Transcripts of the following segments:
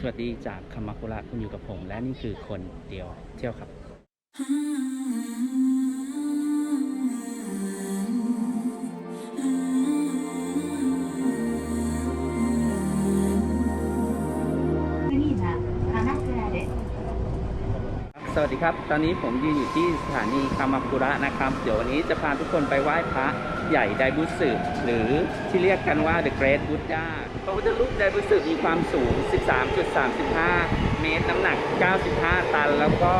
สวัสดีจากคามากุระคุณอยู่กับผม และนี่คือคนเดียวเที่ยวครับสวัสดีครับ ตอนนี้ผมยืนอยู่ที่สถานีคามากุระนะครับ เดี๋ยววันนี้จะพาทุกคนไปไหว้พระใหญ่ไดบุสึหรือที่เรียกกันว่า The Great Buddha พระพุทธรูปไดบุสึมีความสูง 13.35 เมตร น้ำหนัก 95 ตัน แล้วก็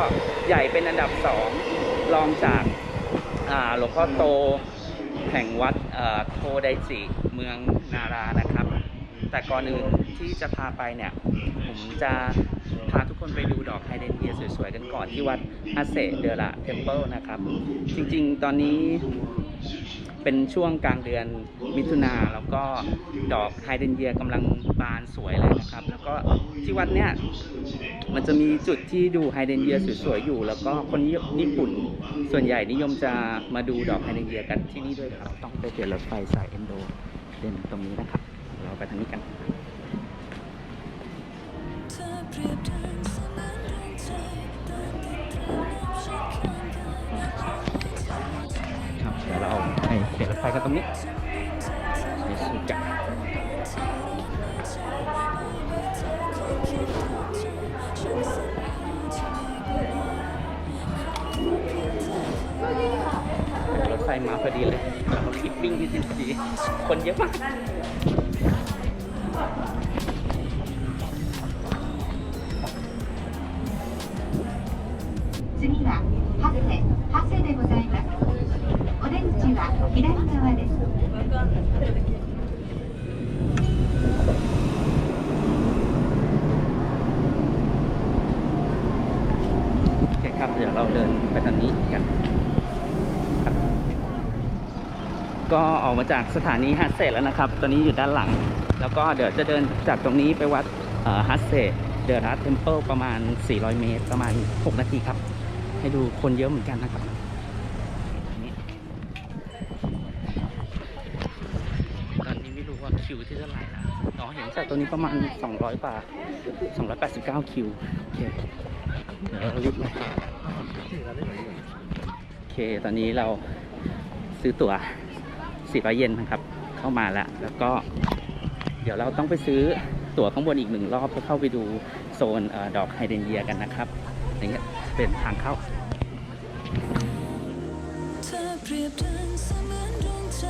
ใหญ่เป็นอันดับ 2 รองจากาหลวงพ่อโตแห่งวัดโทไดจิ เมืองนารานะครับ แต่ก่อนอื่นที่จะพาไปเนี่ย ผมจะพาทุกคนไปดูดอกไฮเดรนเยียสวยๆ กันก่อนที่วัดอาเซเดละเทมเพิลนะครับ จริงๆ ตอนนี้ เป็นช่วงกลางเดือนมิถุนาแล้วก็ดอกไฮเดรนเยียกำลังบานสวยเลยนะครับ แล้วก็ที่วัดเนี่ยมันจะมีจุดที่ดูไฮเดรนเยียสวยๆอยู่ แล้วก็คนญี่ปุ่นส่วนใหญ่นิยมจะมาดูดอกไฮเดรนเยียกันที่นี่ด้วยครับต้องไปเปลี่ยนรถไฟสายเอนโดเดินตรงนี้นะครับ เราไปทางนี้กันครับ ไปเปลี่ยนรถไฟกันตรงนี้เดี๋ยวสุกะรถไฟมาพอดีเลยเราคลิปวิ่งที่สิบสี่คนเยอะมาก 左側です。 โอเคครับ เดี๋ยวเราเดินไปทางนี้กันครับ ก็ออกมาจากสถานีฮัสเซแล้วนะครับ ตอนนี้อยู่ด้านหลัง แล้วก็เดี๋ยวจะเดินจากตรงนี้ไปวัดฮัสเซเดอะรัสเทมเพิลประมาณ 400 เมตร ประมาณ 6 นาทีครับ ให้ดูคนเยอะเหมือนกันนะครับ เท่าไหร่นะอ๋อเห็นจากตัวนี้ประมาณ 200กว่า289 คิว โอเค เดี๋ยวเรารีบมาโอเค ตอนนี้เราซื้อตั๋ว400เยนนะครับ เข้ามาแล้ว แล้วก็ เดี๋ยวเราต้องไปซื้อตั๋วข้างบนอีกหนึ่งรอบเพื่อเข้าไปดูโซนเออดอกไฮเดรนเยียกันนะครับ อย่างเงี้ย เป็นทางเข้าเธอเปรียบดังเสมือนดวงใจ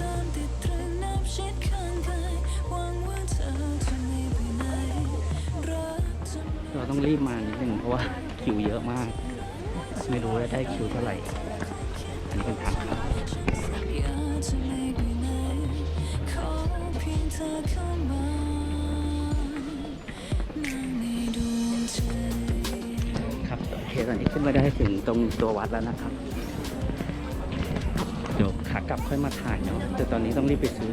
ตามติดตรึงนับ ชิดข้างกายหวังว่าเธอจะไม่ไปไหนรักจะไม่เราต้องรีบมานิดนึงเพราะว่าคิวเยอะมาก ไม่รู้ว่าได้คิวเท่าไหร่ อันนี้เป็นทางเข้าอยากจะไม่ไปไหนขอเพียงเธอเข้ามานั่งในดวงใจ ครับโอเคตอนนี้ขึ้นมาได้ถึงตรงตัววัดแล้วนะครับากลับค่อยมาถ่ายเนาะแต่ตอนนี้ต้องรีบไปซื้อ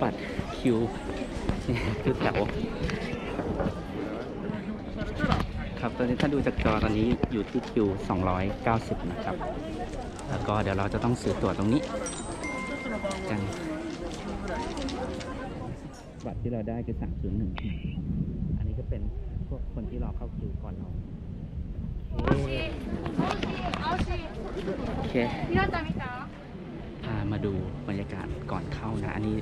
บัตรคิวนี่คือแถวครับตอนนี้ถ้าดูจากจอตอนนี้อยู่ที่คิว 290 นะครับ แล้วก็เดี๋ยวเราจะต้องซื้อตั๋วตรงนี้กันบัตรที่เราได้คือ301 อันนี้ก็เป็นพวกคนที่รอเข้าคิวก่อนเราโอเค พามาดูบรรยากาศก่อนเข้านะ อันนี้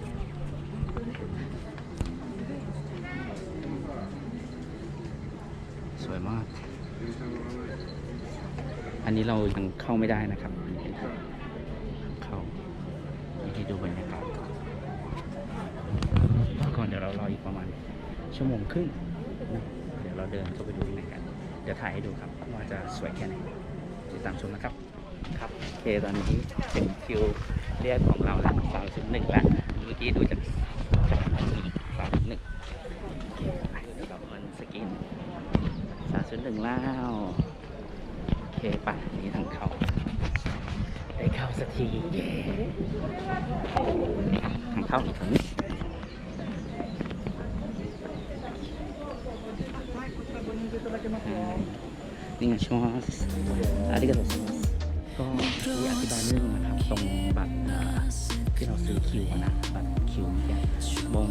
สวยมาก อันนี้เรายังเข้าไม่ได้นะครับเข้าให้ดูบรรยากาศก่อนก่อนเดี๋ยวเรารออีกประมาณ ชั่วโมงครึ่งเดี๋ยวเราเดินเข้าไปดูข้างในกัน เดี๋ยวถ่ายให้ดูครับ ว่าจะสวยแค่ไหนติดตามชมนะครับ ครับโอเคตอนนี้ถึงคิวเรียกของเราแล้วสามสิบหนึ่งแล้วเมื่อกี้ดูจากสามหนึ่งไปเดี๋ยวเรามันสกินสามสิบหนึ่งแล้วโอเคป่ะนี่ทางเขาได้เข้าสักทีเย้ทางเข้าอีกฝั่งนี้นี่ไงชอสอาริกาโตสมัส ก็ที่อธิบายเรื่องนะครับตรงบัตรที่เราซื้อคิวนะบัตรคิวเนี่ยบน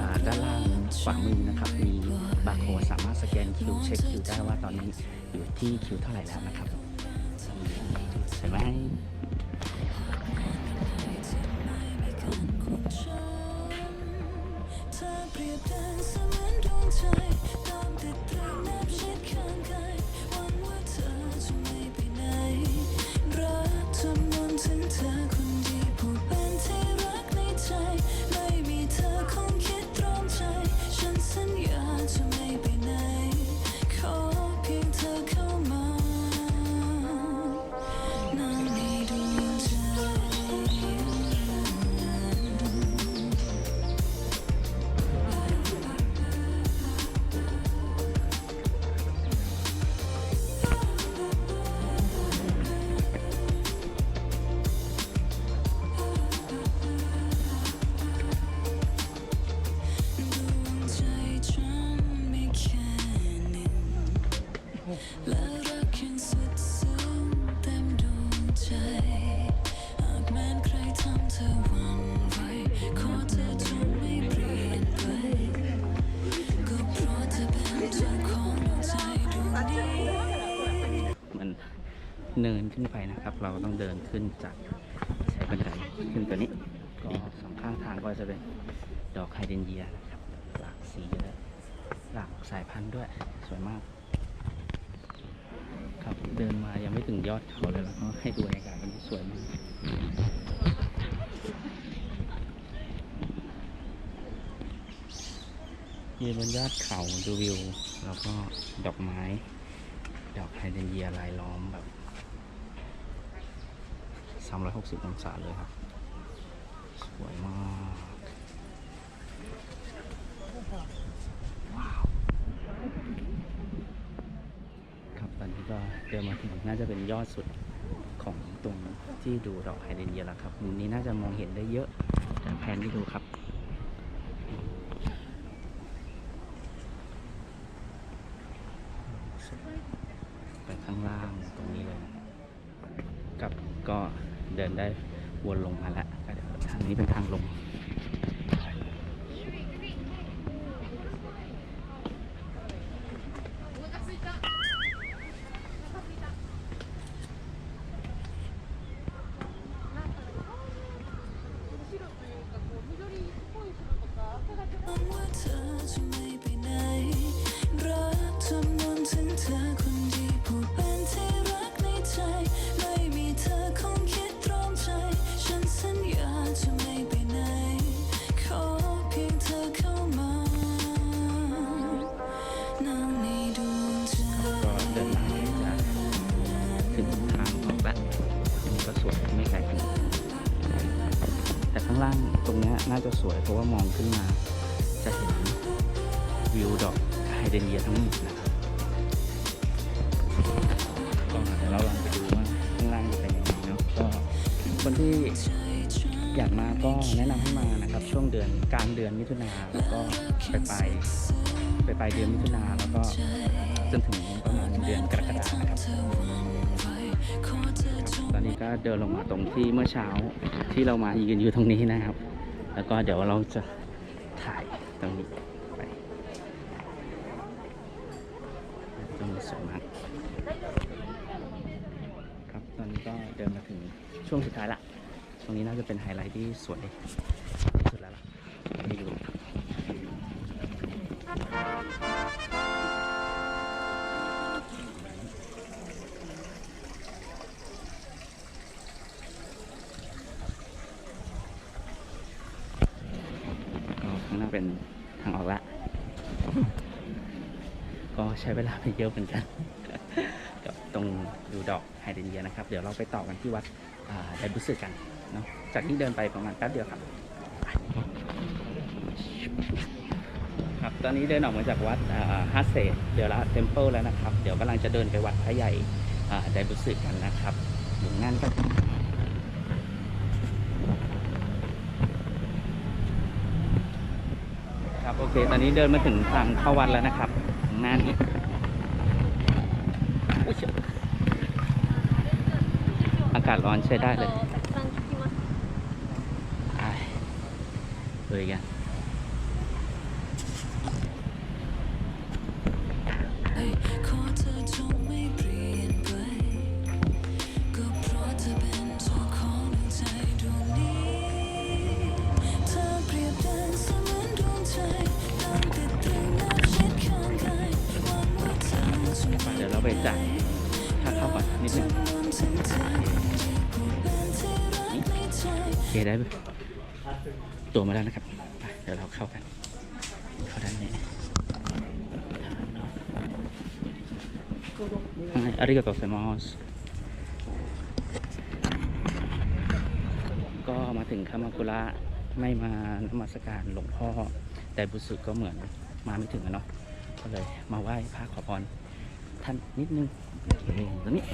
อ่าาด้านล่างขวามือนะครับ มีบาร์โค้ดสามารถสแกนคิวเช็คคิวได้ว่าตอนนี้อยู่ที่คิวเท่าไหร่แล้วนะครับเห็นไหม ขึ้นไปนะครับ เราต้องเดินขึ้นจากใช้บันไดขึ้นตัวนี้ก็สองข้างทางก็จะเป็นดอกไฮเดรนเยียนะครับหลากสีเลยหลากสายพันธุ์ด้วยสวยมาก ครับเดินมายังไม่ถึงยอดเขาเลยแล้วก็ให้ดูบรรยากาศมันสวยมากยืนบนยอดเขาดูวิว แล้วก็ดอกไม้ ดอกไฮเดรนเยียลายล้อมแบบ 360 องศาเลยครับ สวยมาก ว้าวครับตอนนี้ก็เดินมาถึงน่าจะเป็นยอดสุดของตรงที่ดูดอกไฮเดรนเยียแล้วครับ มุมนี้น่าจะมองเห็นได้เยอะแต่แผนที่ดูครับ น่าจะสวยเพราะว่ามองขึ้นมา จะเห็นวิวดอกไฮเดรนเยียทั้งหมดนะครับก็เดี๋ยวเราลองไปดูว่าข้างล่างจะเป็นยังไงเนาะก็คนที่อยากมาก็แนะนำให้มานะครับ ช่วงเดือนกลางเดือนมิถุนาแล้วก็ไปปลายไปลายเดือนมิถุนาแล้วก็จนถึงประมาณเดือนกรกฎานะครับ ตอนนี้ก็เดินลงมาตรงที่เมื่อเช้าที่เรามายืนอยู่ตรงนี้นะครับ แล้วก็เดี๋ยวเราจะถ่ายตรงนี้ไปตรงนี้สวยมากครับตอนนี้ก็เดินมาถึงช่วงสุดท้ายละตรงนี้น่าจะเป็นไฮไลท์ที่สวย เป็นทางออกละ ก็ใช้เวลาไปเยอะเหมือนกันกับตรงดูดอกไฮเดรนเยียนะครับ เดี๋ยวเราไปต่อกันที่วัดไดบุสึกันเนาะจากนี้เดินไปประมาณแป๊บเดียวครับ ครับ ตอนนี้เดินออกมาจากวัดฮัสเซเดลละเทมเพิลแล้วนะครับ เดี๋ยวกำลังจะเดินไปวัดพระใหญ่ไดบุสึกันนะครับอยู่นั่นก็ครับโอเค ตอนนี้เดินมาถึงทางเข้าวัดแล้วนะครับทางหน้านี้อุ๊ยเชี่ยอากาศร้อนใช้ได้เลยไปเลยกัน ค่าเข้าก่อนนิดนึงโอเคได้ไหมตัวมาแล้วนะครับไปเดี๋ยวเราเข้ากัน เข้าด้านนี้อาริกาโตเซมอสก็มาถึงคามากุระไม่มานมัสการหลวงพ่อไดบุสึก็เหมือนมาไม่ถึงอะเนาะก็เลยมาไหว้พระขอพร ท่านนิดนึงโอเคตรงนี้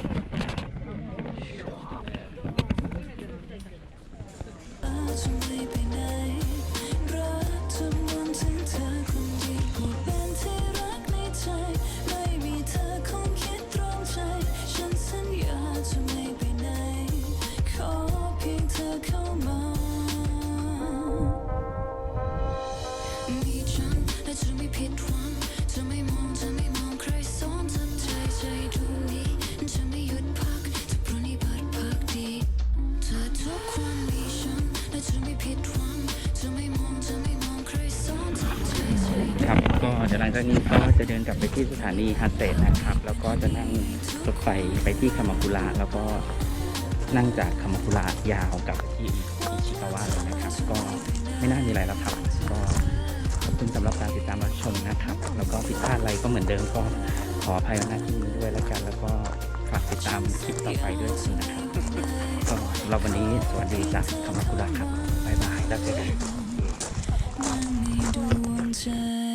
ก็เดี๋ยวหลังจากนี้ก็จะเดินกลับไปที่สถานีฮัตเตะนะครับ แล้วก็จะนั่งรถไฟไปที่คามากุระแล้วก็นั่งจากคามากุระยาวกลับที่อิชิกาวะเลยนะครับ ก็ไม่น่ามีอะไรแล้วครับ ก็ขอบคุณสำหรับการติดตามรับชมนะครับ แล้วก็ผิดพลาดอะไรก็เหมือนเดิมก็ขออภัยณที่นี้ด้วยแล้วกัน แล้วก็ฝากติดตามคลิปต่อไปด้วยนะครับก็สำหรับวันนี้สวัสดีจากคามากุระครับบ๊ายบายแล้วเจอกันใ